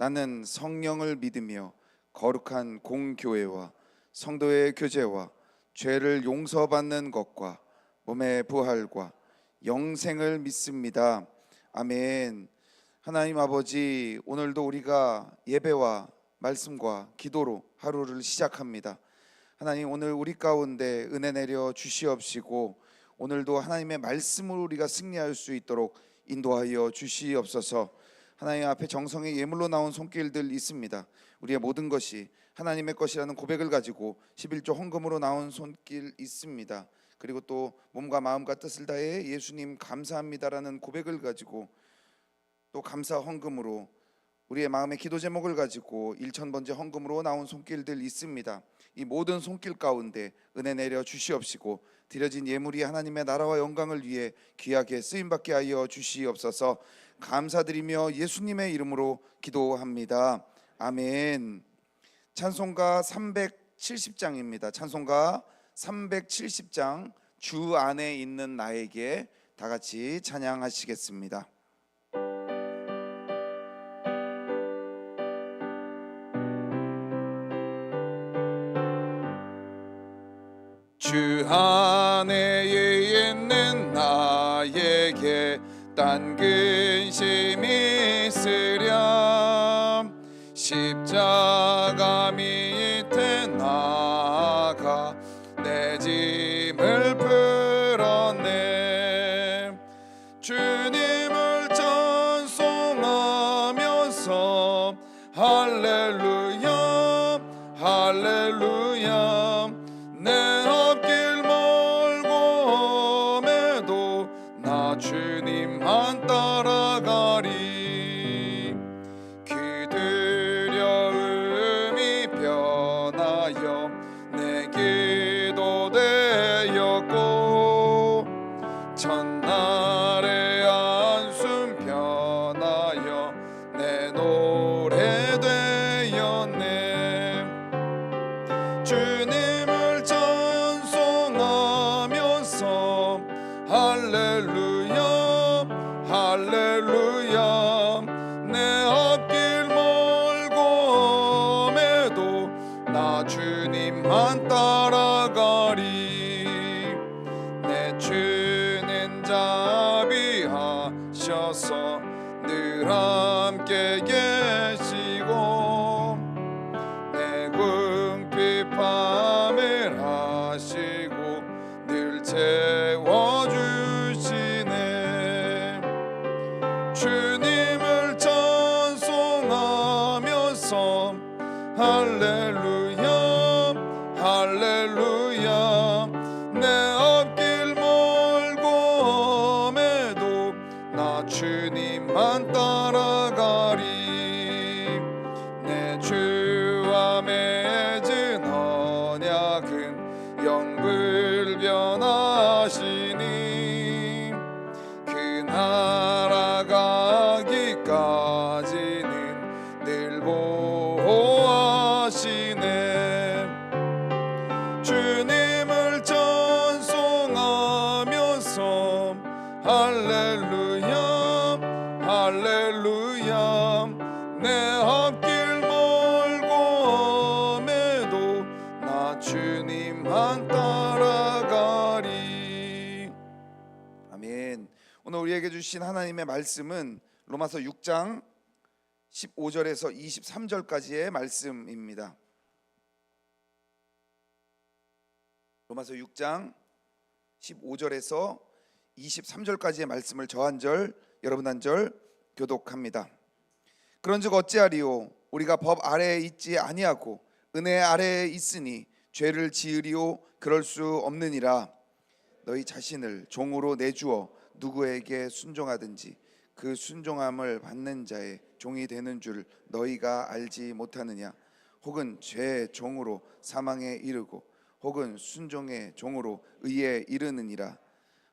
나는 성령을 믿으며 거룩한 공교회와 성도의 교제와 죄를 용서받는 것과 몸의 부활과 영생을 믿습니다. 아멘. 하나님 아버지, 오늘도 우리가 예배와 말씀과 기도로 하루를 시작합니다. 하나님 오늘 우리 가운데 은혜 내려 주시옵시고 오늘도 하나님의 말씀으로 우리가 승리할 수 있도록 인도하여 주시옵소서. 하나님 앞에 정성의 예물로 나온 손길들 있습니다. 우리의 모든 것이 하나님의 것이라는 고백을 가지고 11조 헌금으로 나온 손길 있습니다. 그리고 또 몸과 마음과 뜻을 다해 예수님 감사합니다라는 고백을 가지고 또 감사 헌금으로 우리의 마음의 기도 제목을 가지고 1천 번째 헌금으로 나온 손길들 있습니다. 이 모든 손길 가운데 은혜 내려 주시옵시고 드려진 예물이 하나님의 나라와 영광을 위해 귀하게 쓰임 받게 하여 주시옵소서. 감사드리며 예수님의 이름으로 기도합니다. 아멘. 찬송가 370장입니다. 찬송가 370장 주 안에 있는 나에게 다 같이 찬양하시겠습니다. 주 안에 있는 나에게 딴근 심이 할렐루야 할렐루야. 내 앞길 멀고 매도 나 주님만 따라가리. 아멘. 오늘 우리에게 주신 하나님의 말씀은 로마서 6장 15절에서 23절까지의 말씀입니다. 로마서 6장 15절에서 23절까지의 말씀을 저 한 절 여러분 한 절 교독합니다. 그런즉 어찌하리요 우리가 법 아래에 있지 아니하고 은혜 아래에 있으니 죄를 지으리요 그럴 수 없느니라. 너희 자신을 종으로 내주어 누구에게 순종하든지 그 순종함을 받는 자의 종이 되는 줄 너희가 알지 못하느냐? 혹은 죄의 종으로 사망에 이르고 혹은 순종의 종으로 의에 이르느니라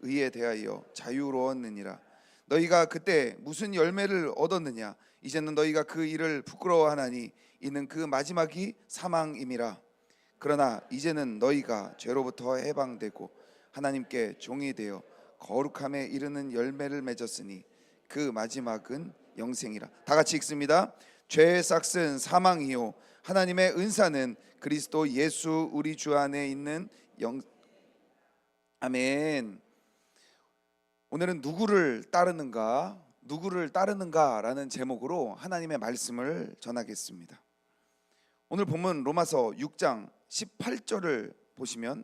의에 대하여 자유로웠느니라 너희가 그때 무슨 열매를 얻었느냐 이제는 너희가 그 일을 부끄러워하나니 이는 그 마지막이 사망임이라 그러나 이제는 너희가 죄로부터 해방되고 하나님께 종이 되어 거룩함에 이르는 열매를 맺었으니 그 마지막은 영생이라. 다 같이 읽습니다. 죄의 싹은 사망이요 하나님의 은사는 그리스도 예수 우리 주 안에 있는 영 아멘. 오늘은 누구를 따르는가? 누구를 따르는가라는 제목으로 하나님의 말씀을 전하겠습니다. 오늘 본문 로마서 6장 18절을 보시면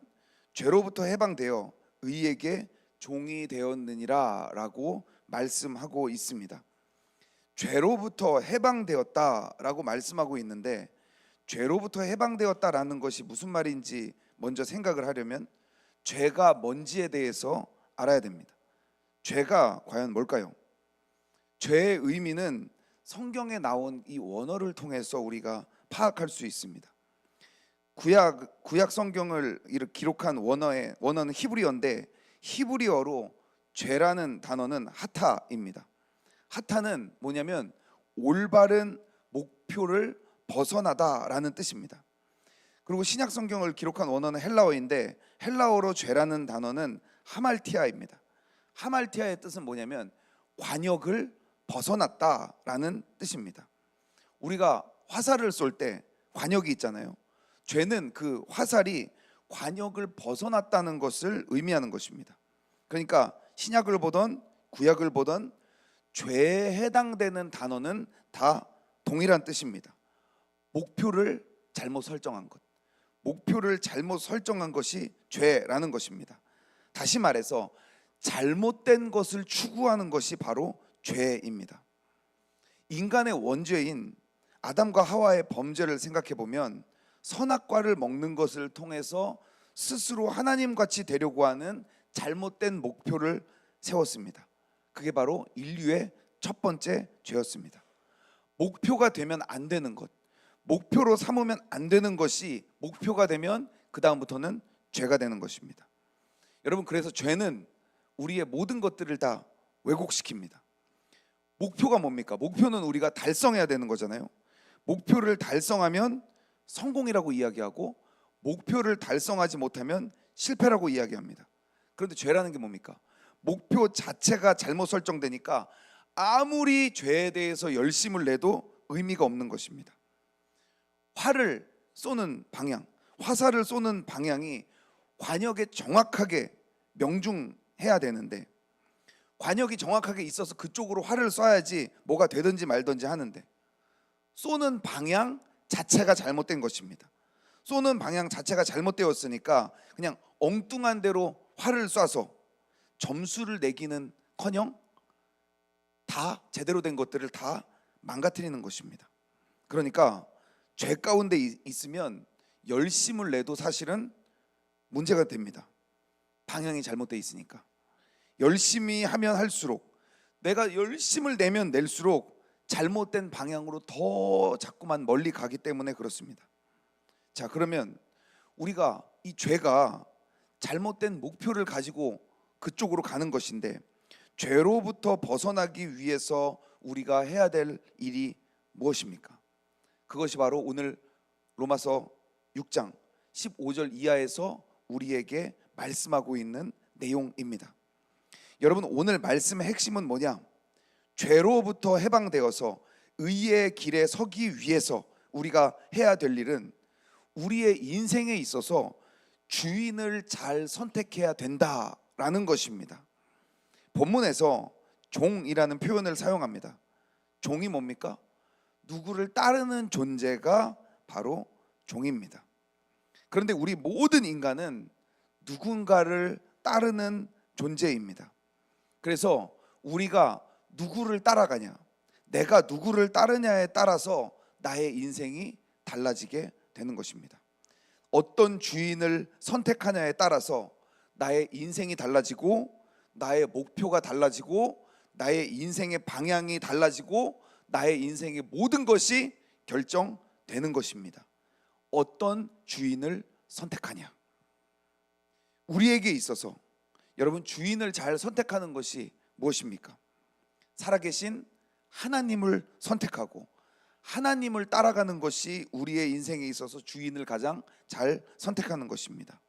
죄로부터 해방되어 의에게 종이 되었느니라라고 말씀하고 있습니다. 죄로부터 해방되었다라고 말씀하고 있는데 죄로부터 해방되었다라는 것이 무슨 말인지 먼저 생각을 하려면 죄가 뭔지에 대해서 알아야 됩니다. 죄가 과연 뭘까요? 죄의 의미는 성경에 나온 이 원어를 통해서 우리가 파악할 수 있습니다. 구약 구약 성경을 기록한 원어의 원어는 히브리어인데 히브리어로 죄라는 단어는 하타입니다. 하타는 뭐냐면 올바른 목표를 벗어나다라는 뜻입니다. 그리고 신약 성경을 기록한 원어는 헬라어인데 헬라어로 죄라는 단어는 하말티아입니다. 하말티아의 뜻은 뭐냐면 관역을 벗어났다라는 뜻입니다. 우리가 화살을 쏠 때 관역이 있잖아요. 죄는 그 화살이 관역을 벗어났다는 것을 의미하는 것입니다. 그러니까 신약을 보던 구약을 보던 죄에 해당되는 단어는 다 동일한 뜻입니다. 목표를 잘못 설정한 것. 목표를 잘못 설정한 것이 죄라는 것입니다. 다시 말해서 잘못된 것을 추구하는 것이 바로 죄입니다. 인간의 원죄인 아담과 하와의 범죄를 생각해 보면 선악과를 먹는 것을 통해서 스스로 하나님 같이 되려고 하는 잘못된 목표를 세웠습니다. 그게 바로 인류의 첫 번째 죄였습니다. 목표가 되면 안 되는 것, 목표로 삼으면 안 되는 것이 목표가 되면 그 다음부터는 죄가 되는 것입니다. 여러분 그래서 죄는 우리의 모든 것들을 다 왜곡시킵니다. 목표가 뭡니까? 목표는 우리가 달성해야 되는 거잖아요. 목표를 달성하면 성공이라고 이야기하고 목표를 달성하지 못하면 실패라고 이야기합니다. 그런데 죄라는 게 뭡니까? 목표 자체가 잘못 설정되니까 아무리 죄에 대해서 열심을 내도 의미가 없는 것입니다. 활을 쏘는 방향, 화살을 쏘는 방향이 관역에 정확하게 명중 해야 되는데 관역이 정확하게 있어서 그쪽으로 활을 쏴야지 뭐가 되든지 말든지 하는데 쏘는 방향 자체가 잘못된 것입니다. 쏘는 방향 자체가 잘못되었으니까 그냥 엉뚱한 대로 활을 쏴서 점수를 내기는 커녕 다 제대로 된 것들을 다 망가뜨리는 것입니다. 그러니까 죄 가운데 이- 있으면 열심을 내도 사실은 문제가 됩니다. 방향이 잘못돼 있으니까 열심히 하면 할수록 내가 열심을 내면 낼수록 잘못된 방향으로 더 자꾸만 멀리 가기 때문에 그렇습니다. 자, 그러면 우리가 이 죄가 잘못된 목표를 가지고 그쪽으로 가는 것인데 죄로부터 벗어나기 위해서 우리가 해야 될 일이 무엇입니까? 그것이 바로 오늘 로마서 6장 15절 이하에서 우리에게 말씀하고 있는 내용입니다. 여러분 오늘 말씀의 핵심은 뭐냐? 죄로부터 해방되어서 의의 길에 서기 위해서 우리가 해야 될 일은 우리의 인생에 있어서 주인을 잘 선택해야 된다라는 것입니다. 본문에서 종이라는 표현을 사용합니다. 종이 뭡니까? 누구를 따르는 존재가 바로 종입니다. 그런데 우리 모든 인간은 누군가를 따르는 존재입니다. 그래서 우리가 누구를 따라가냐, 내가 누구를 따르냐에 따라서 나의 인생이 달라지게 되는 것입니다. 어떤 주인을 선택하냐에 따라서 나의 인생이 달라지고 나의 목표가 달라지고 나의 인생의 방향이 달라지고 나의 인생의 모든 것이 결정되는 것입니다. 어떤 주인을 선택하냐. 우리에게 있어서 여러분 주인을 잘 선택하는 것이 무엇입니까? 살아계신 하나님을 선택하고 하나님을 따라가는 것이 우리의 인생에 있어서 주인을 가장 잘 선택하는 것입니다.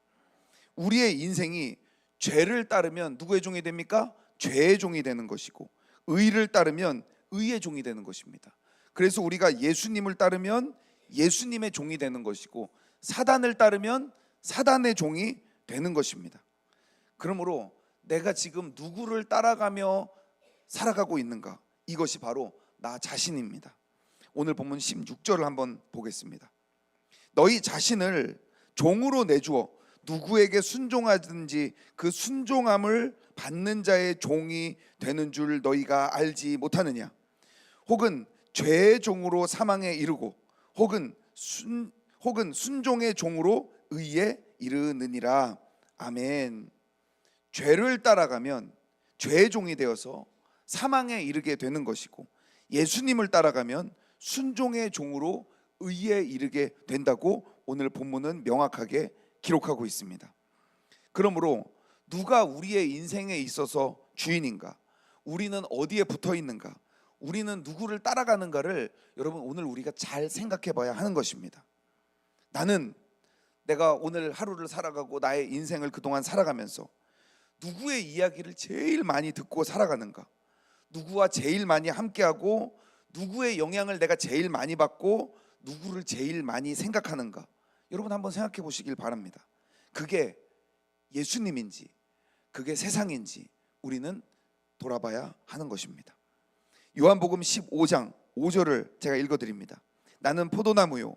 우리의 인생이 죄를 따르면 누구의 종이 됩니까? 죄의 종이 되는 것이고 의를 따르면 의의 종이 되는 것입니다. 그래서 우리가 예수님을 따르면 예수님의 종이 되는 것이고 사단을 따르면 사단의 종이 되는 것입니다. 그러므로 내가 지금 누구를 따라가며 살아가고 있는가? 이것이 바로 나 자신입니다. 오늘 본문 16절을 한번 보겠습니다. 너희 자신을 종으로 내주어 누구에게 순종하든지 그 순종함을 받는 자의 종이 되는 줄 너희가 알지 못하느냐? 혹은 죄의 종으로 사망에 이르고 혹은 순 혹은 순종의 종으로 의에 이르느니라. 아멘. 죄를 따라가면 죄의 종이 되어서 사망에 이르게 되는 것이고 예수님을 따라가면 순종의 종으로 의에 이르게 된다고 오늘 본문은 명확하게 기록하고 있습니다. 그러므로 누가 우리의 인생에 있어서 주인인가? 우리는 어디에 붙어 있는가? 우리는 누구를 따라가는가를 여러분 오늘 우리가 잘 생각해 봐야 하는 것입니다. 나는 내가 오늘 하루를 살아가고 나의 인생을 그동안 살아가면서 누구의 이야기를 제일 많이 듣고 살아가는가? 누구와 제일 많이 함께하고 누구의 영향을 내가 제일 많이 받고 누구를 제일 많이 생각하는가? 여러분 한번 생각해 보시길 바랍니다. 그게 예수님인지 그게 세상인지 우리는 돌아봐야 하는 것입니다. 요한복음 15장 5절을 제가 읽어 드립니다. 나는 포도나무요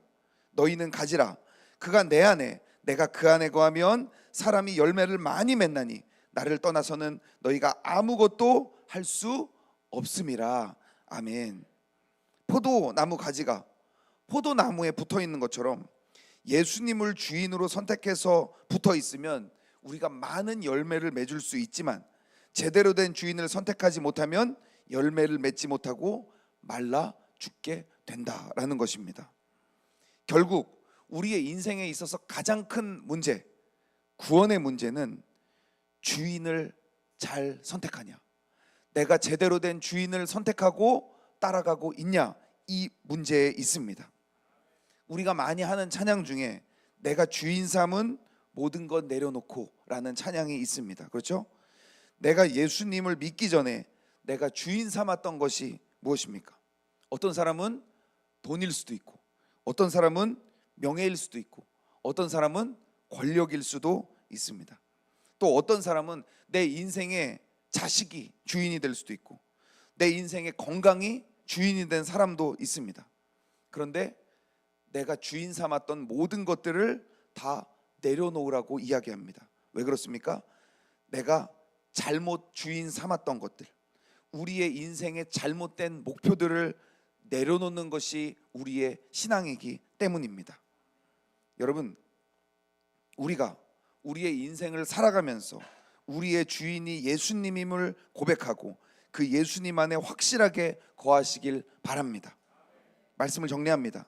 너희는 가지라 그가 내 안에 내가 그 안에 거하면 사람이 열매를 많이 맺나니 나를 떠나서는 너희가 아무것도 할 수 없음이라 아멘. 포도나무 가지가 포도나무에 붙어 있는 것처럼 예수님을 주인으로 선택해서 붙어 있으면 우리가 많은 열매를 맺을 수 있지만 제대로 된 주인을 선택하지 못하면 열매를 맺지 못하고 말라 죽게 된다라는 것입니다. 결국 우리의 인생에 있어서 가장 큰 문제, 구원의 문제는 주인을 잘 선택하냐. 내가 제대로 된 주인을 선택하고 따라가고 있냐. 이 문제에 있습니다. 우리가 많이 하는 찬양 중에 내가 주인 삼은 모든 것 내려놓고 라는 찬양이 있습니다. 그렇죠? 내가 예수님을 믿기 전에 내가 주인 삼았던 것이 무엇입니까? 어떤 사람은 돈일 수도 있고, 어떤 사람은 명예일 수도 있고, 어떤 사람은 권력일 수도 있습니다. 또 어떤 사람은 내 인생의 자식이 주인이 될 수도 있고, 내 인생의 건강이 주인이 된 사람도 있습니다. 그런데 내가 주인 삼았던 모든 것들을 다 내려놓으라고 이야기합니다. 왜 그렇습니까? 내가 잘못 주인 삼았던 것들, 우리의 인생의 잘못된 목표들을 내려놓는 것이 우리의 신앙이기 때문입니다. 여러분, 우리가 우리의 인생을 살아가면서 우리의 주인이 예수님임을 고백하고 그 예수님 안에 확실하게 거하시길 바랍니다. 말씀을 정리합니다.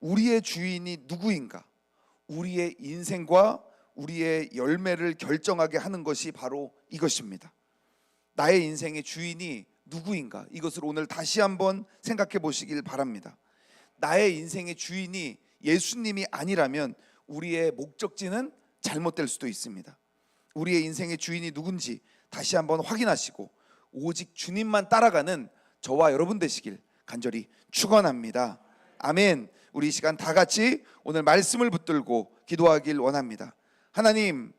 우리의 주인이 누구인가? 우리의 인생과 우리의 열매를 결정하게 하는 것이 바로 이것입니다. 나의 인생의 주인이 누구인가? 이것을 오늘 다시 한번 생각해 보시길 바랍니다. 나의 인생의 주인이 예수님이 아니라면 우리의 목적지는 잘못될 수도 있습니다. 우리의 인생의 주인이 누군지 다시 한번 확인하시고 오직 주님만 따라가는 저와 여러분 되시길 간절히 축원합니다. 아멘. 우리 이 시간 다 같이 오늘 말씀을 붙들고 기도하길 원합니다. 하나님,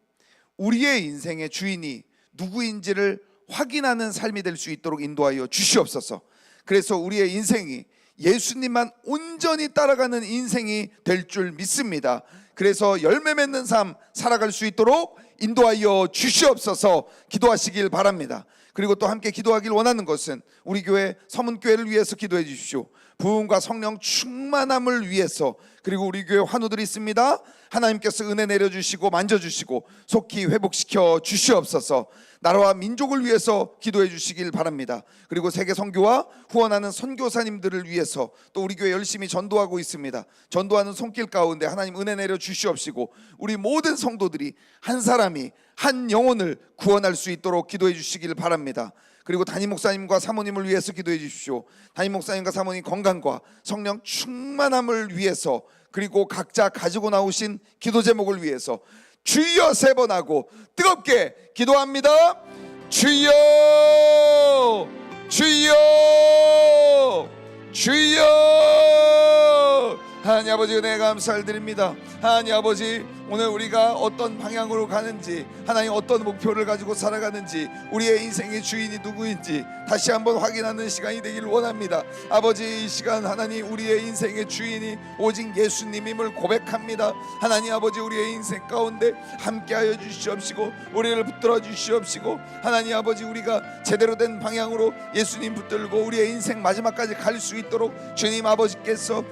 우리의 인생의 주인이 누구인지를 확인하는 삶이 될 수 있도록 인도하여 주시옵소서. 그래서 우리의 인생이 예수님만 온전히 따라가는 인생이 될 줄 믿습니다. 그래서 열매 맺는 삶 살아갈 수 있도록 인도하여 주시옵소서 기도하시길 바랍니다. 그리고 또 함께 기도하길 원하는 것은 우리 교회 서문교회를 위해서 기도해 주십시오. 부흥과 성령 충만함을 위해서 그리고 우리 교회 환우들이 있습니다. 하나님께서 은혜 내려주시고 만져주시고 속히 회복시켜 주시옵소서. 나라와 민족을 위해서 기도해 주시길 바랍니다. 그리고 세계 선교와 후원하는 선교사님들을 위해서 또 우리 교회 열심히 전도하고 있습니다. 전도하는 손길 가운데 하나님 은혜 내려 주시옵시고 우리 모든 성도들이 한 사람이 한 영혼을 구원할 수 있도록 기도해 주시길 바랍니다. 그리고 담임 목사님과 사모님을 위해서 기도해 주십시오. 담임 목사님과 사모님 건강과 성령 충만함을 위해서 그리고 각자 가지고 나오신 기도 제목을 위해서 주여 세 번 하고 뜨겁게 기도합니다. 주여 주여 주여 하나님 아버지 은혜 감사를 드립니다. 하나님 아버지 오늘 우리가 어떤 방향으로 가는지 하나님 어떤 목표를 가지고 살아가는지 우리의 인생의 주인이 누구인지 다시 한번 확인하는 시간이 되기를 원합니다. 아버지 이 시간 하나님 우리의 인생의 주인이 오직 예수님임을 고백합니다. 하나님 아버지 우리의 인생 가운데 함께하여 주시옵시고 우리를 붙들어 주시옵시고 하나님 아버지 우리가 제대로 된 방향으로 예수님 붙들고 우리의 인생 마지막까지 갈 수 있도록 주님 아버지께서